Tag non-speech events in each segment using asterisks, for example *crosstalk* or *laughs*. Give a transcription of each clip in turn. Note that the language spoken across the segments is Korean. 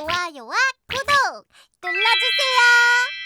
좋아요와 구독 눌러주세요.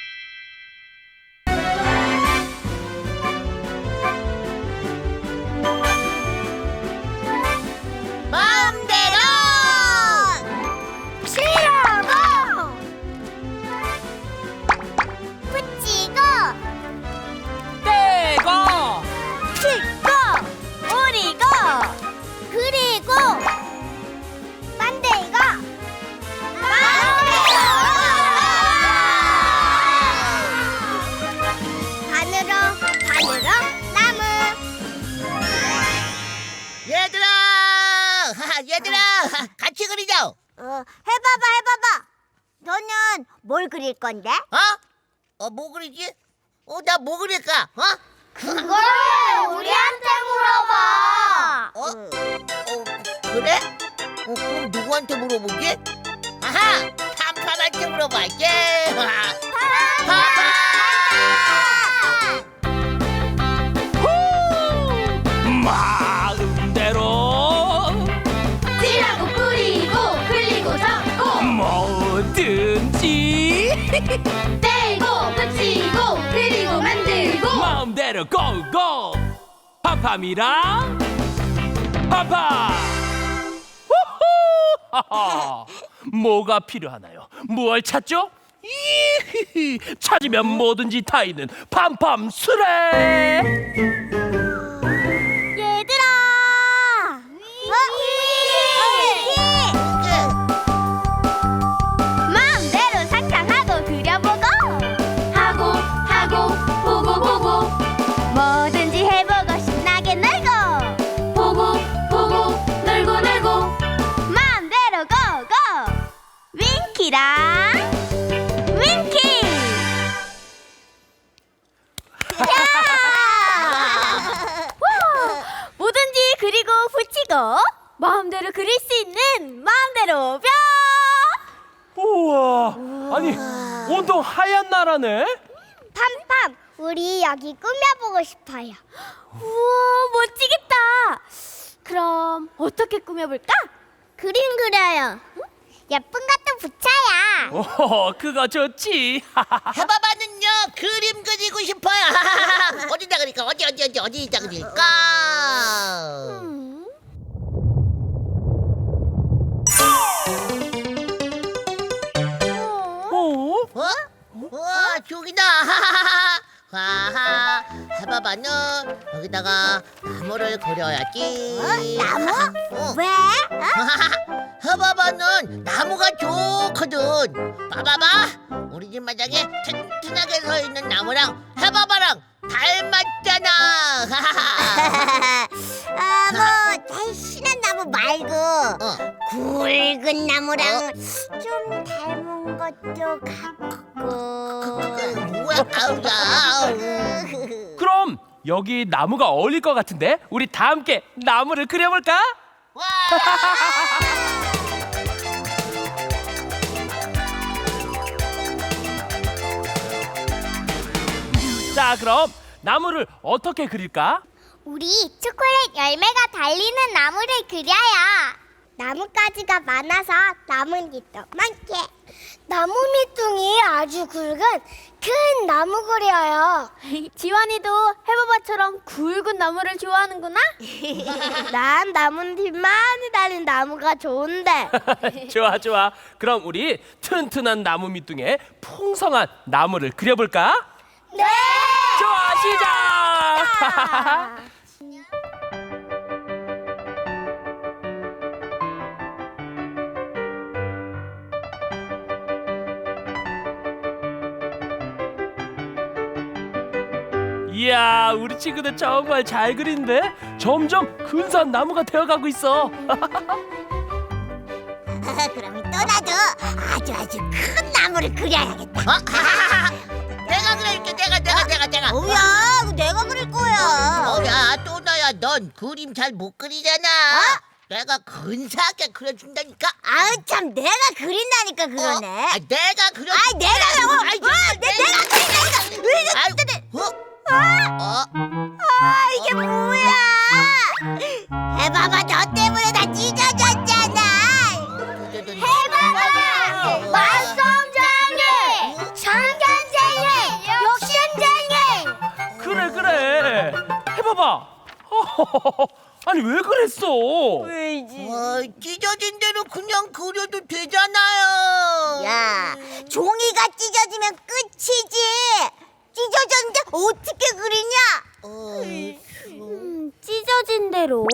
너는 뭘 그릴 건데? 어, 뭐 그리지? 어, 나 뭐 그릴까? 어? 그걸 우리한테 물어봐 어? 어, 그래? 어, 그럼 누구한테 물어보지? 아하, 물어볼게. 팜팜. 마 고고 팜팜이랑 팜팜 후후 하하. 뭐가 필요하나요? 뭘 찾죠? 이히히 찾으면 뭐든지 다 있는 팜팜 수레 윙키랑 윙키 야! 뭐든지 그리고 붙이고 마음대로 그릴 수 있는 마음대로 뿅 우와. 아니 온통 하얀 나라네? 팜팜 우리 여기 꾸며보고 싶어요. 우와 멋지겠다. 그럼 어떻게 꾸며볼까? 그림 그려요 예쁜 것도 붙여야 오 그거 좋지 *laughs* 해봐봐는요, 그림 그리고 싶어요. *laughs* 어디다 그릴까? 어디, 어디, 어디, 어디다 그릴까? 음. 어? 어? 우와, 저기다. *laughs* 하하, 해봐봐는 여기다가 나무를 그려야지. 나무? 어. 왜? 해봐봐는 나무가 좋거든. 봐봐봐, 우리 집 마당에 튼튼하게 서 있는 나무랑 해봐봐랑 닮았잖아. 아, *laughs* 뭐 신한 나무 말고 어, 굵은 나무랑 좀 닮은 것도 같고. 그 뭐야, 아우야. 아우. *laughs* 그럼 여기 나무가 어울릴 것 같은데 우리 다 함께 나무를 그려볼까? 와! *laughs* 자 그럼 나무를 어떻게 그릴까? 우리 초콜릿 열매가 달리는 나무를 그려요. 나뭇가지가 많아서 나뭇잎도 많게. 나무 밑둥이 아주 굵은 큰 나무 그려요. *laughs* 지원이도 해바바처럼 굵은 나무를 좋아하는구나. *laughs* 난 나뭇잎 많이 달린 나무가 좋은데. *laughs* 좋아 좋아 그럼 우리 튼튼한 나무 밑둥에 풍성한 나무를 그려볼까? 네. 좋아 시작! *laughs* 이야 우리 친구들 정말 잘 그린데 점점 근사한 나무가 되어가고 있어 *laughs* 그럼 또 나도 아주 아주 큰 나무를 그려야겠다. *laughs* 어? 내가 그릴게, 내가, 내가, 내가, 내가. 뭐야? 내가 그릴 거야. 어야 또나야 넌 그림 잘 못 그리잖아 어? 내가 근사하게 그려준다니까 아우 참 내가 그린다니까 그러네. 어? 아, 내가 그려 아이 내가 뭐? 아이, 어, 내, 내가 그린다니까. 왜 이렇게 아이, 뜨네? 어? 어? 아 이게 뭐야? 해봐봐 너 때문에 나 찢어졌 *laughs* 아니 왜 그랬어 어, 찢어진 대로 그냥 그려도 되잖아요. 야, 종이가 찢어지면 끝이지. 찢어졌는데 어떻게 그리냐? 어, 음, 찢어진 대로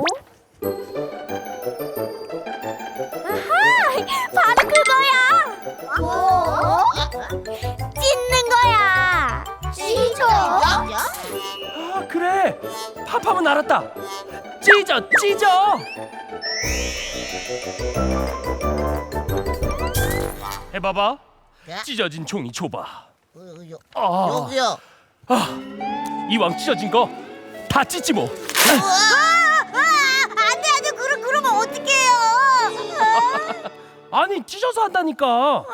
아하 파파면 알았다 찢어 찢어 해봐봐 야. 찢어진 종이 줘봐 어, 여, 아, 여기요. 이왕 찢어진 거 다 찢지 뭐 아, 안 돼, 안 돼. 그러, 그러면 어떡해요? 아니 찢어서 한다니까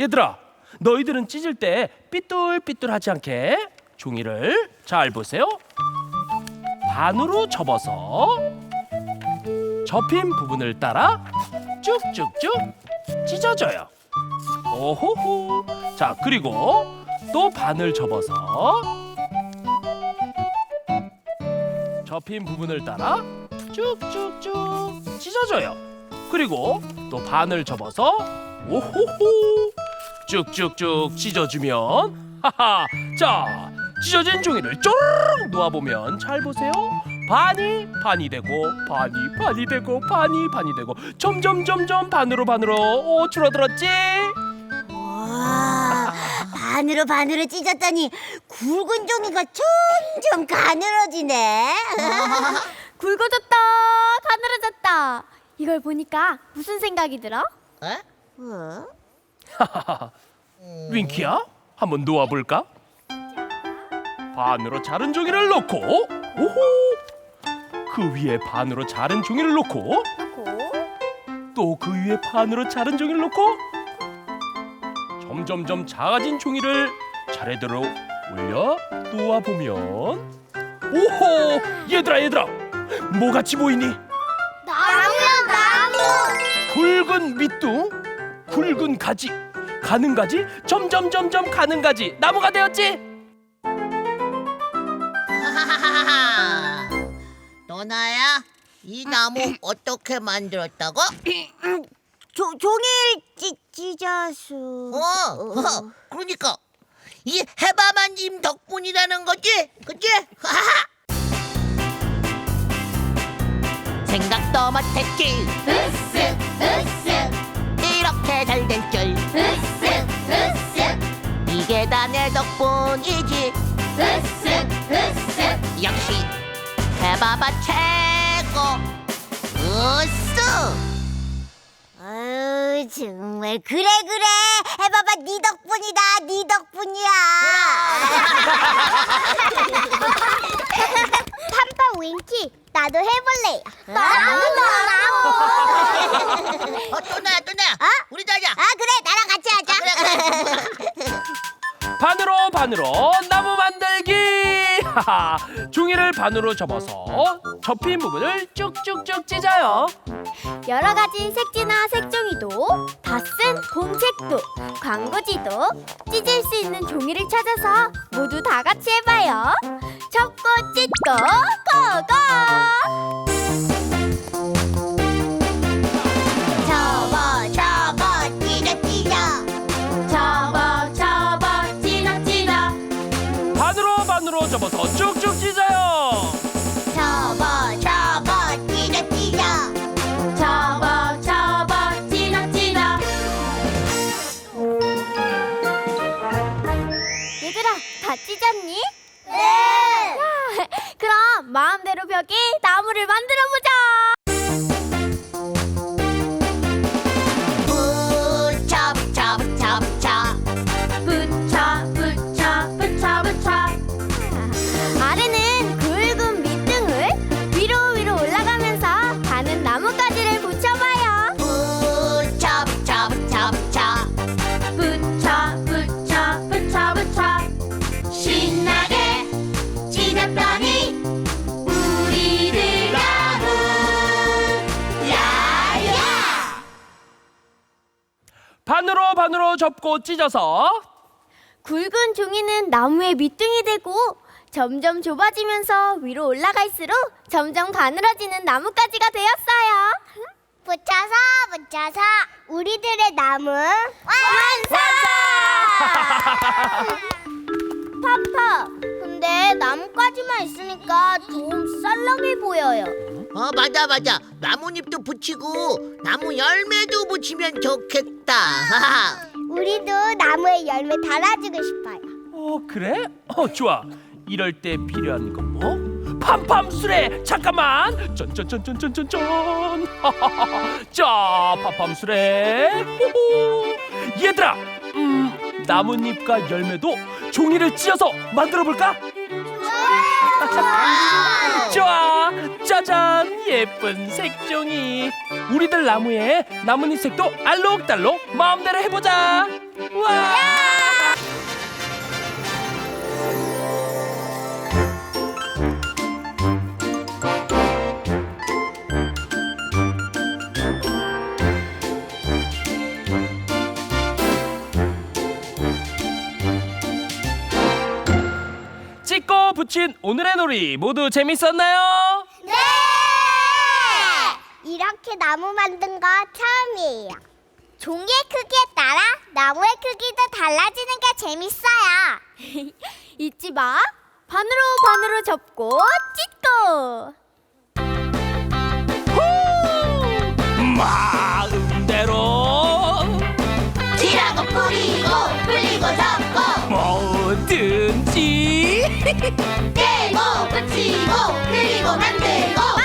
얘들아 너희들은 찢을 때 삐뚤삐뚤하지 않게 종이를 잘 보세요 반으로 접어서 접힌 부분을 따라 쭉쭉쭉 찢어져요. 오호호. 자 그리고 또 반을 접어서 접힌 부분을 따라 쭉쭉쭉 찢어져요. 그리고 또 반을 접어서 오호호. 쭉쭉쭉 찢어주면 하하. 자 찢어진 종이를 쪼르륵 놓아보면 잘 보세요 반이 반이 되고 반이 반이 되고 반이 반이 되고 점점 점점 반으로 반으로 오 줄어들었지 와, 반으로 반으로 찢었더니 굵은 종이가 점점 가늘어지네. *laughs* 굵어졌다 가늘어졌다 이걸 보니까 무슨 생각이 들어? 에? 어? *laughs* 윙키야 한번 놓아볼까 반으로 자른 종이를 놓고 오호! 그 위에 반으로 자른 종이를 놓고 또 그 위에 반으로 자른 종이를 놓고 점점점 작아진 종이를 차례대로 올려 놓아 보면 오호! 얘들아 얘들아! 뭐같이 보이니? 나무야 나무! 굵은 밑둥 굵은 가지 가는 가지 점점 점점 가는 가지 나무가 되었지 너나야 이 나무 어떻게 만들었다고? 조, 종이를 찢, 찢어서. 어, 어, 그러니까 이 해바만님 덕분이라는 거지, 그치? 하하하. *laughs* 생각도 못했지. 으쓱 으쓱 이렇게 잘 될 줄. 으쓱 으쓱 이게 다 내 덕분이지. 으쓱 으쓱 역시 해바바 최고. 으쓱. 아유, 정말 그래 그래. 해봐봐, 네 덕분이다. 네 덕분이야. *laughs* 팜팜 윙키 나도 해볼래 나도 나도. *laughs* 어, 또나야, 또나야. 어? 우리도 하자. 아 그래, 나랑 같이 하자. 그래, 그래. *laughs* 반으로 반으로 나무 만들기 *laughs* 종이를 반으로 접어서 접힌 부분을 쭉쭉쭉 찢어요. 여러 가지 색지나 색종이도 다 쓴 공책도 광고지도 찢을 수 있는 종이를 찾아서 모두 다 같이 해봐요. 접고 찢고 고고 반으로 접고 찢어서 굵은 종이는 나무에 밑둥이 되고 점점 좁아지면서 위로 올라갈수록 점점 가늘어지는 나뭇가지가 되었어요. 붙여서 붙여서 우리들의 나무 완성! *laughs* 파파, 근데 나뭇가지만 있으니까 좀 썰렁해 보여요. 어 맞아 맞아 나뭇잎 도 붙이고 나무 열매도 붙이면 좋겠다 *laughs* 우리도 나무에 열매 달아주고 싶어요. 어 그래? 어 좋아 이럴 때 필요한 거 뭐? 팜팜 수레 잠깐만 쩐쩐쩐쩐쩐쩐쩐 *laughs* 자 팜팜 수레 호호. 얘들아 음 나뭇잎과 열매도 종이를 찧어서 만들어 볼까? *laughs* 좋아 짜잔 예쁜 색종이. 우리들 나무에 나뭇잎 색도 알록달록 마음대로 해보자. 와! 찍고 붙인 오늘의 놀이 모두 재밌었나요? 네! 이렇게 나무 만든 거 처음이에요. 종이의 크기에 따라 나무의 크기도 달라지는 게 재밌어요. *laughs* 잊지 마. 반으로 반으로 접고 찢고. 마음대로 지라고 뿌리고 뿌리고 잡고 뭐든지 *laughs* 떼고 붙이고 그리고 만들고